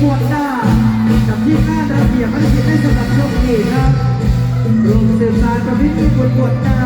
หมวดหน้ากับที่ห้าระเบียบภารกิจได้สำหรับโชคดีครับรวมสืบสารประพิธีบนหมวดหน้า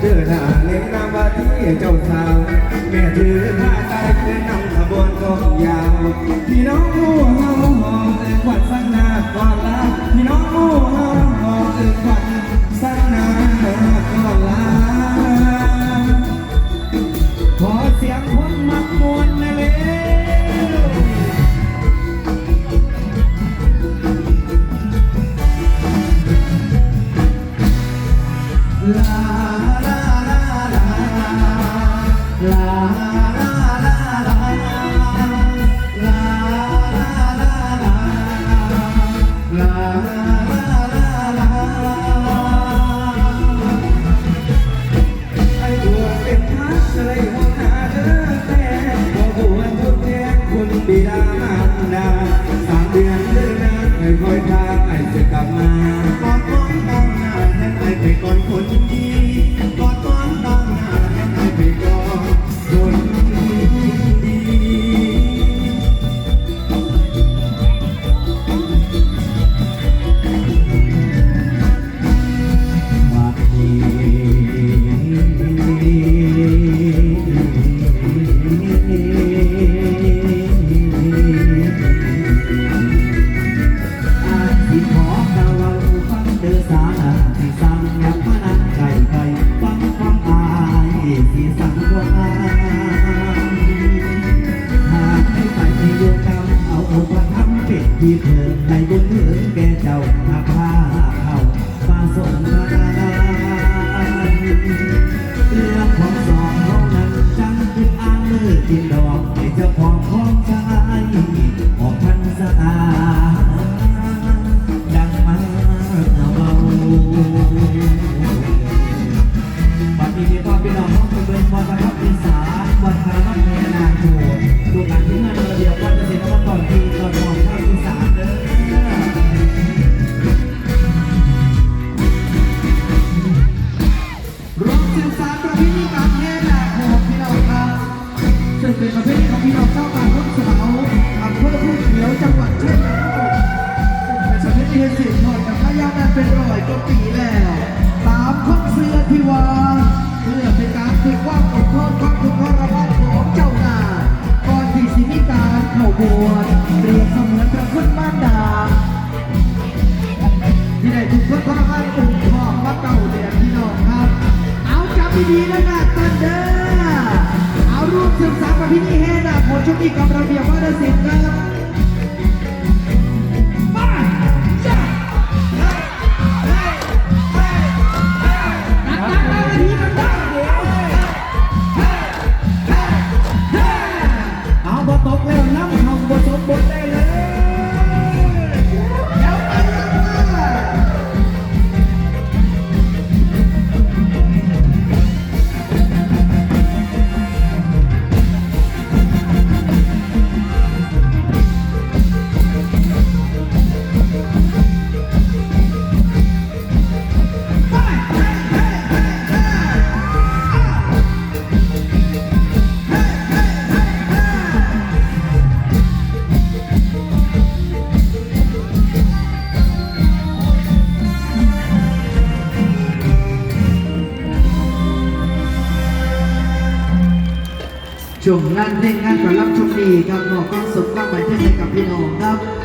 เจอหน้าเลี้ยงนางว่าที่เจ้าสาว แม่ถือผ้าใจเพื่อนำขบวนกองยาว พี่น้องผู้เฮาหอมเอิขวัญสังนาก่อนลาพี่น้องผู้เฮาหอมเอิขวัญสังนาก่อนลาขอเสียงคนมักมวลนะเล้ลา yesterday. You. สืบสาประเพณีการแห่แหกโหมพี่น้อครับซึ่เป็นประเพณีของพี่น้องชาวบ้านรุ่นสาอำเภอผู้เขียวจังหวัดเชียงใหม่เป็นปรเพณีที่สืบทอดกันมายาวเป็นร้อยกว่ปีแล้วตามข้อเสื้อที่วางเพื่อเป็นการฝึกความอดทนความอด ดีๆนะครับตันเดอร์เอารูปสืบสานปาะเพณีแห่นาคโชคดีกับระเบียบวัฒนสิลป์ครับ ช่วงงานเพลงงานประลับชมดีครับมอบความสุขความบันเทิงให้กับพี่น้องครับ